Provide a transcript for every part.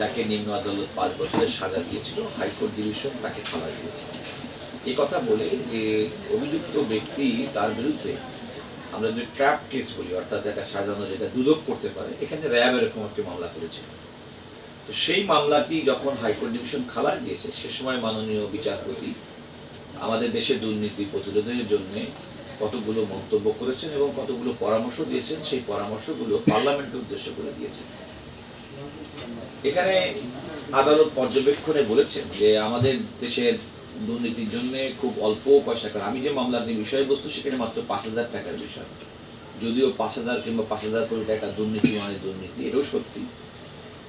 যাকে নিম্ন আদালত পাঁচ বছরের সাজা দিয়েছিল, হাইকোর্ট ডিভিশন তাকে খালাস দিয়েছে। এই কথা বলে যে অভিযুক্ত ব্যক্তি তার বিরুদ্ধে আমরা যে ট্র্যাপ কেস বলি, অর্থাৎ একটা সাজানো যেটা দুদক করতে পারে, এখানে র্যাব এরকম একটি মামলা করেছিল তো সেই মামলাটি যখন হাইকোর্ট ডিভিশন খালাস দিয়েছে, সে সময় মাননীয় বিচারপতি আমাদের দেশে দুর্নীতি প্রতিরোধের জন্য কতগুলো মন্তব্য করেছেন এবং কতগুলো পরামর্শ দিয়েছেন, সেই পরামর্শগুলো পার্লামেন্টের উদ্দেশ্য করে দিয়েছেন। এখানে আদালত পর্যবেক্ষণে বলেছেন যে আমাদের দেশের দুর্নীতির জন্য খুব অল্প পয়সা কারণ আমি যে মামলার যে বিষয়বস্তু, সেখানে মাত্র পাঁচ হাজার টাকার বিষয়। যদিও পাঁচ হাজার কিংবা পাঁচ হাজার কোটি টাকা দুর্নীতি মানে দুর্নীতি, এটাও সত্যি।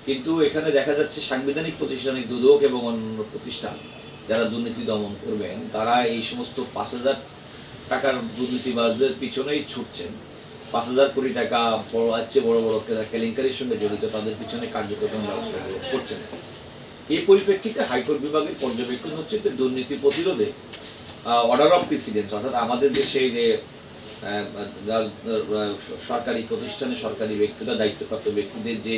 কিন্তু এখানে দেখা যাচ্ছে সাংবিধানিক প্রতিষ্ঠানে দুদক এবং অন্যান্য প্রতিষ্ঠান যারা দুর্নীতি দমন করবেন, তারা এই সমস্ত পাঁচ হাজার টাকার দুর্নীতিবাজদের পিছনেই ছুটছেন। পাঁচ হাজার কোটি টাকা বড় আছে বড় বড় কেলেঙ্কারির সঙ্গে জড়িত, তাদের পিছনে কার্যক্রম ব্যবস্থাগুলো করছেন। এই পরিপ্রেক্ষিতে হাইকোর্ট বিভাগের পর্যবেক্ষণ হচ্ছে যে দুর্নীতি প্রতিরোধে অর্ডার অফ প্রেসিডেন্স অর্থাৎ আমাদের দেশে যে সরকারি প্রতিষ্ঠানে সরকারি ব্যক্তিরা, দায়িত্বপ্রাপ্ত ব্যক্তিদের যে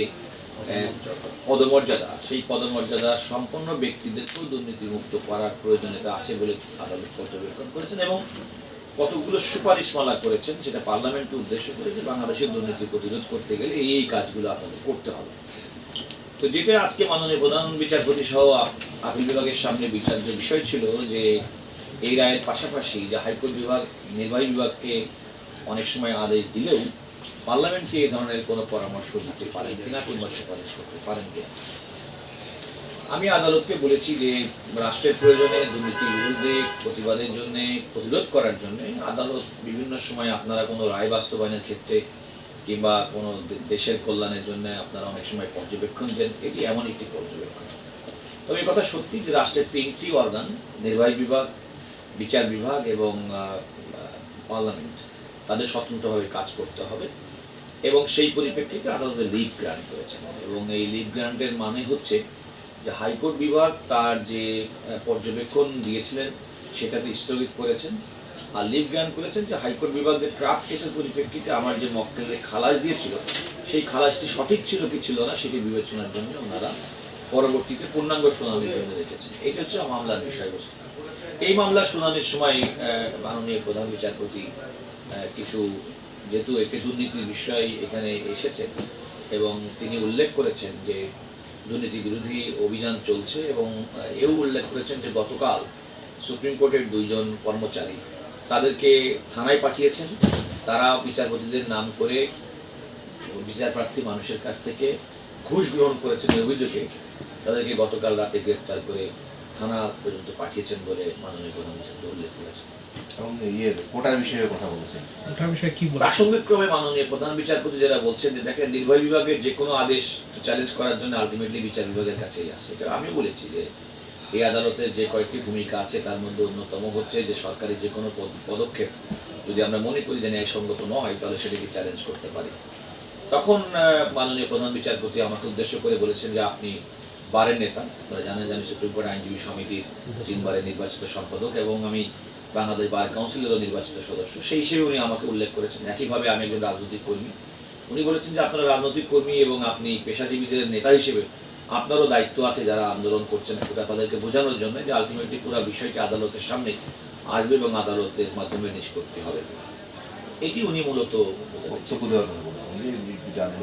পদমর্যাদা। সেই পদমর্যাদা সম্পন্ন ব্যক্তিদেরকেও দুর্নীতিমুক্ত করার প্রয়োজনীয়তা আছে বলে আদালত পর্যবেক্ষণ করেছেন এবং কতগুলো সুপারিশমালা করেছেন সেটা পার্লামেন্টকে উদ্দেশ্য করে যে বাংলাদেশের দুর্নীতি প্রতিরোধ করতে গেলে এই কাজগুলো আপনাদের করতে হবে। তো যেটা আজকে মাননীয় প্রধান বিচারপতি সহ আপ- আপিল বিভাগের সামনে বিচার্য বিষয় ছিল যে এই রায়ের পাশাপাশি যে হাইকোর্ট বিভাগ, নির্বাহী বিভাগকে অনেক সময় আদেশ দিলেও পার্লামেন্টকে এই ধরনের কোনো পরামর্শ দিতে পারেন কিনা কিংবা সুপারিশ করতে পারেন কিনা? আমি আদালতকে বলেছি যে রাষ্ট্রের প্রয়োজনে দুর্নীতির বিরুদ্ধে প্রতিবাদের জন্য, প্রতিরোধ করার জন্য আদালত বিভিন্ন সময় আপনারা কোনো রায় বাস্তবায়নের ক্ষেত্রে কিংবা কোনো দেশের কল্যাণের জন্য আপনারা অনেক সময় পর্যবেক্ষণ দেন। এটি এমন একটি পর্যবেক্ষণ। তবে কথা সত্যি যে রাষ্ট্রের তিনটি অর্গান নির্বাহী বিভাগ, বিচার বিভাগ এবং পার্লামেন্ট। তাদের স্বতন্ত্রভাবে কাজ করতে হবে। এবং সেই পরিপ্রেক্ষিতে আদালতে লিভ গ্রান্ট করেছেন এবং এই লিভ গ্রান্টের মানে হচ্ছে যে হাইকোর্ট বিভাগ তার যে পর্যবেক্ষণ দিয়েছিলেন, সেটাতে স্থগিত করেছেন। আর লিভ গ্রান্ট করেছেন যে হাইকোর্ট বিভাগ যে কেসের পরিপ্রেক্ষিতে আমার যে মক্কেলে খালাস দিয়েছিল, সেই খালাসটি সঠিক ছিল কি ছিল না, সেটি বিবেচনার জন্য ওনারা পরবর্তীতে পূর্ণাঙ্গ শুনানির জন্য রেখেছেন। এইটা হচ্ছে মামলার বিষয়বস্তু। এই মামলার শুনানির সময় মাননীয় প্রধান বিচারপতি কিছু যেহেতু একটি দুর্নীতির বিষয় এখানে এসেছে এবং তিনি উল্লেখ করেছেন যে দুর্নীতি বিরোধী অভিযান চলছে এবং এও উল্লেখ করেছেন যে গতকাল সুপ্রিম কোর্টের দুইজন কর্মচারী তাদেরকে থানায় পাঠিয়েছেন। তারা বিচারপতিদের নাম করে বিচারপ্রার্থী মানুষের কাছ থেকে ঘুষ গ্রহণ করেছেন অভিযোগে। তাদেরকে গতকাল রাতে গ্রেফতার করে থানা পর্যন্ত পাঠিয়েছেন বলে মাননীয় প্রধান বিচারপতি উল্লেখ করেছেন। এবং ইয়ে কোটার বিষয়ে কথা বলেছেন। ওটার বিষয়ে কি বলছেন? প্রাসঙ্গিক ক্রমে মাননীয় প্রধান বিচারপতি যারা বলছেন যে দেখেন নির্বাহী বিভাগের যে কোনো আদেশ চ্যালেঞ্জ করার জন্য আলটিমেটলি বিচার বিভাগের কাছেই আসে। এটা আমিও বলেছি যে এই আদালতের যে কয়েকটি ভূমিকা আছে তার মধ্যে অন্যতম হচ্ছে যে সরকারি যে কোনো পদ- পদক্ষেপ যদি আমরা মনে করি যে ন্যায়সঙ্গত নয় তাহলে সেটাকে চ্যালেঞ্জ করতে পারি। তখন আহ, মাননীয় প্রধান বিচারপতি আমাকে উদ্দেশ্য করে বলেছেন যে আপনি বারের নেতা, আপনারা জানেন যে আমি সুপ্রিম কোর্ট আইনজীবী সমিতির তিনবারের নির্বাচিত সম্পাদক এবং আমি বাংলাদেশ বার কাউন্সিলেরও নির্বাচিত সদস্য। সেই হিসেবে উনি আমাকে উল্লেখ করেছেন। একইভাবে আমি একজন রাজনৈতিক কর্মী। উনি বলেছেন যে আপনারা রাজনৈতিক কর্মী এবং আপনি পেশাজীবীদের নেতা হিসেবে আপনারও দায়িত্ব আছে যারা আন্দোলন করছেন ওটা তাদেরকে বোঝানোর জন্য যে আলটিমেটলি পুরো বিষয়টি আদালতের সামনে আসবে এবং আদালতের মাধ্যমে নিষ্পত্তি হবে। এটি উনি মূলত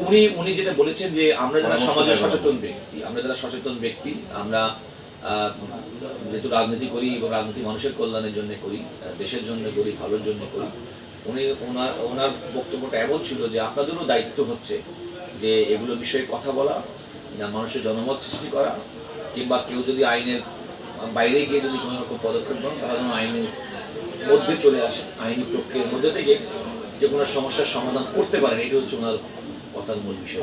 উনি উনি যেটা বলেছেন যে আমরা যারা সমাজের সচেতন ব্যক্তি আমরা যারা সচেতন ব্যক্তি আমরা যেহেতু রাজনীতি করি এবং রাজনীতি মানুষের কল্যাণের জন্য করি দেশের জন্য করি ভালোর জন্য করি উনি ওনার ওনার বক্তব্যটা এমন ছিল যে আপনাদেরও দায়িত্ব হচ্ছে যে এগুলো বিষয়ে কথা বলা না মানুষের জনমত সৃষ্টি করা কিংবা কেউ যদি আইনের বাইরে গিয়ে যদি কোনো রকম পদক্ষেপ নেন তারা যেন আইনের মধ্যে চলে আসে আইনি প্রক্রিয়ার মধ্যে থেকে যে কোনো সমস্যার সমাধান করতে পারেন এটি হচ্ছে ওনার কথার মূল বিষয়।